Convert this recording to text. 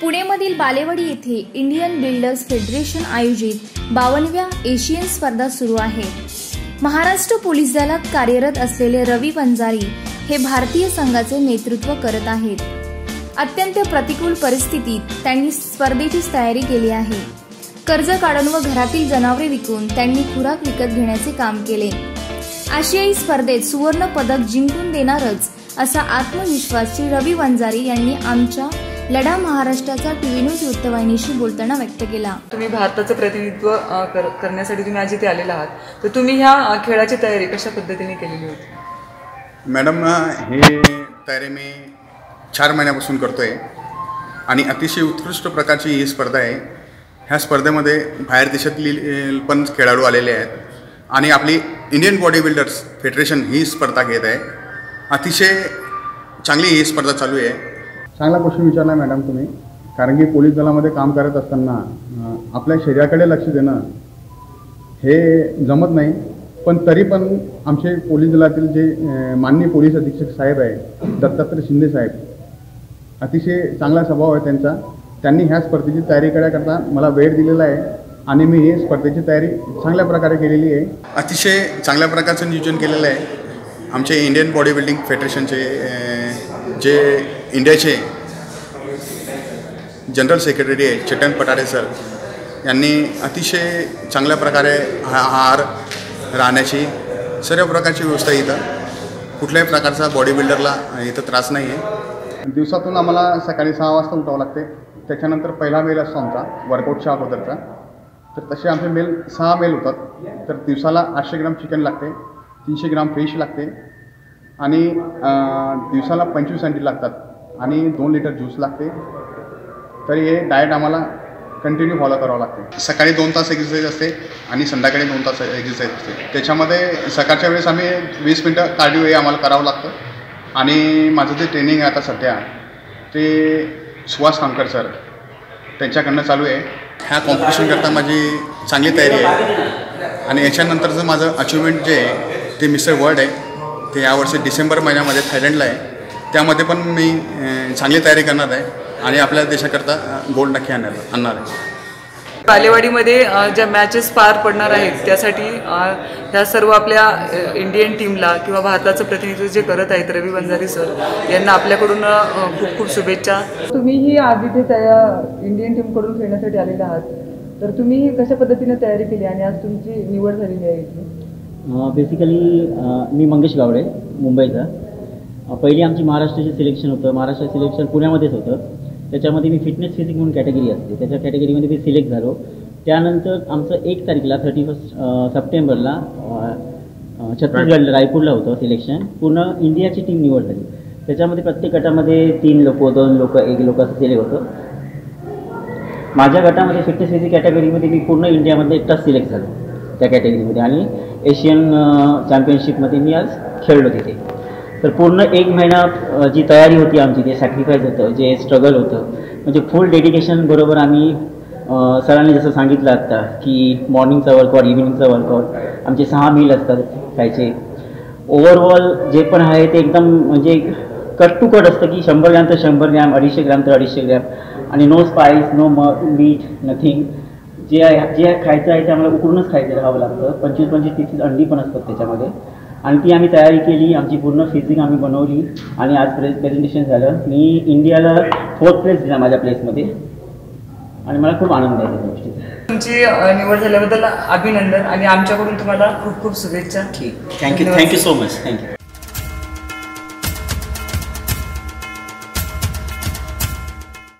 पुणेमधील बालेवाडी येथे Indian builders federation आयोजित बावनव्या Asian स्पर्धा सुरू आहे. महाराष्ट्र पोलीस दलात कार्यरत असलेले रवी वंजारी हे भारतीय संघाचे नेतृत्व करत आहेत. अत्यंत प्रतिकूल परिस्थितीत त्यांनी स्पर्धेची तयारी केली आहे. कर्ज काढून व घरातील जनावरे विकून त्यांनी खुराक विकत घेण्याचे काम केले. आशियाई स्पर्धेत सुवर्ण पदक जिंकून देणारच असा आत्मविश्वास श्री रवी वंजारी यांनी आमच्या लढा महाराष्ट्राचा टीव्ही न्यूज वृत्तवाहिनीशी बोलताना व्यक्त केला. तुम्ही भारताचं प्रतिनिधित्व कर करण्यासाठी तुम्ही आज इथे आलेला आहात. तर तुम्ही ह्या खेळाची तयारी कशा पद्धतीने केलेली होती? मॅडम हे तयारी मी चार महिन्यापासून करतो आहे आणि अतिशय उत्कृष्ट प्रकारची ही स्पर्धा आहे. ह्या स्पर्धेमध्ये बाहेर देशातली पण खेळाडू आलेले आहेत. आणि आपली इंडियन बॉडी बिल्डर्स फेडरेशन ही स्पर्धा घेत आहे. अतिशय चांगली ही स्पर्धा चालू आहे. चांगला प्रश्न विचारला मॅडम तुम्ही. कारण की पोलीस दलामध्ये काम करत असताना आपल्या शरीराकडे लक्ष देणं हे जमत नाही. पण तरी पण आमचे पोलीस दलातील जे माननीय पोलीस अधीक्षक साहेब आहे दत्तात्रय शिंदे साहेब अतिशय चांगला स्वभाव आहे त्यांचा. त्यांनी ह्या स्पर्धेची तयारी करण्याकरता मला वेळ दिलेला आहे आणि मी ही स्पर्धेची तयारी चांगल्या प्रकारे केलेली आहे. अतिशय चांगल्या प्रकारचं नियोजन केलेलं आहे. आमचे इंडियन बॉडी बिल्डिंग फेडरेशनचे जे इंडियाचे जनरल सेक्रेटरी आहे चेतन पटाडे सर यांनी अतिशय चांगल्या प्रकारे हा आहार राहण्याची सर्व प्रकारची व्यवस्था इथं कुठल्याही प्रकारचा बॉडी बिल्डरला इथं त्रास नाही आहे दिवसातून आम्हाला सकाळी सहा वाजता उठावं लागते. त्याच्यानंतर पहिला मेल असतो आमचा वर्कआउटच्या अगोदरचा. तर तसे आमचे मेल सहा मेल होतात. तर दिवसाला आठशे ग्राम चिकन लागते तीनशे ग्राम फिश लागते आणि दिवसाला पंचवीस अंडी लागतात आणि दोन लिटर ज्यूस लागते. तर हे डाएट आम्हाला कंटिन्यू फॉलो करावं लागते. सकाळी दोन तास एक्सरसाइज असते आणि संध्याकाळी दोन तास एक्सरसाइज असते. त्याच्यामध्ये सकाळच्या वेळेस आम्ही वीस मिनटं कार्डिओ हे आम्हाला करावं लागतं. आणि माझं जे ट्रेनिंग आहे आता सध्या ते सुहास कामकर सर त्यांच्याकडनं चालू आहे. ह्या कॉम्पिटिशनकरता माझी चांगली तयारी आहे. आणि याच्यानंतरचं माझं अचिव्हमेंट जे आहे ते मिस्टर वर्ल्ड आहे ते यावर्षी डिसेंबर महिन्यामध्ये थायलंडला आहे. त्यामध्ये पण मी चांगली तयारी करणार आहे. आणि आपल्या देशाकरता गोल्ड नक्की आणणार आणणार आहे. बालेवाडीमध्ये ज्या मॅचेस पार पडणार आहेत त्यासाठी ह्या सर्व आपल्या इंडियन टीमला किंवा भारताचं प्रतिनिधित्व जे करत आहेत रवी वंजारी सर यांना आपल्याकडून खूप खूप शुभेच्छा. तुम्हीही आज इथे त्या इंडियन टीमकडून खेळण्यासाठी आलेले आहात. तर तुम्ही कशा पद्धतीने तयारी केली आणि आज तुमची निवड झालेली आहे इथे बेसिकली मी मंगेश गावडे मुंबईचा. पहिली आमची महाराष्ट्राचे सिलेक्शन होतं. महाराष्ट्र सिलेक्शन पुण्यामध्येच होतं. त्याच्यामध्ये मी फिटनेस फिजिक म्हणून कॅटेगरी असते. त्याच्या कॅटेगरीमध्ये मी सिलेक्ट झालो. त्यानंतर आमचं एक तारीखला थर्टी फर्स्ट सप्टेंबरला छत्तीसगड रायपूरला होतं सिलेक्शन पूर्ण इंडियाची टीम निवड झाली त्याच्यामध्ये प्रत्येक गटामध्ये तीन लोक दोन लोक एक लोक असं केले होतं. माझ्या गटामध्ये फिटनेस फिजिक कॅटेगरीमध्ये मी पूर्ण इंडियामध्ये एकटाच सिलेक्ट झालो त्या कॅटेगरीमध्ये आणि एशियन चॅम्पियनशिपमध्ये मी आज खेळलो तिथे. तर पूर्ण एक महिना जी तयारी होती आमची जे सॅक्रिफाईस होतं जे स्ट्रगल होतं म्हणजे फुल डेडिकेशन बरोबर आम्ही सरांनी जसं सांगितलं आत्ता की मॉर्निंगचा वर्कआउट इव्हिनिंगचा वर्कआउट आमचे सहा मील असतात खायचे. ओव्हरऑल जे पण आहे ते एकदम म्हणजे कट टू कट असतं की शंभर ग्रॅम तर शंभर ग्रॅम अडीचशे ग्रॅम तर अडीचशे ग्रॅम. आणि नो स्पाईस नो म मीठ नथिंग जे आहे जे खायचं आहे ते आम्हाला उकडूनच खायचं राहावं लागतं. पंचवीस पंचवीस तीस अंडी पण असतात त्याच्यामध्ये. आणि ती आम्ही तयारी केली आमची पूर्ण फिजिक आम्ही बनवली आणि आज प्रे प्रेझेंटेशन झालं. मी इंडियाला फोर्थ प्लेस दिला माझ्या प्लेसमध्ये आणि मला खूप आनंद आहे त्या गोष्टीचा. तुमची निवड झाल्याबद्दल अभिनंदन आणि आमच्याकडून तुम्हाला खूप खूप शुभेच्छा. Thank you thank you so much thank you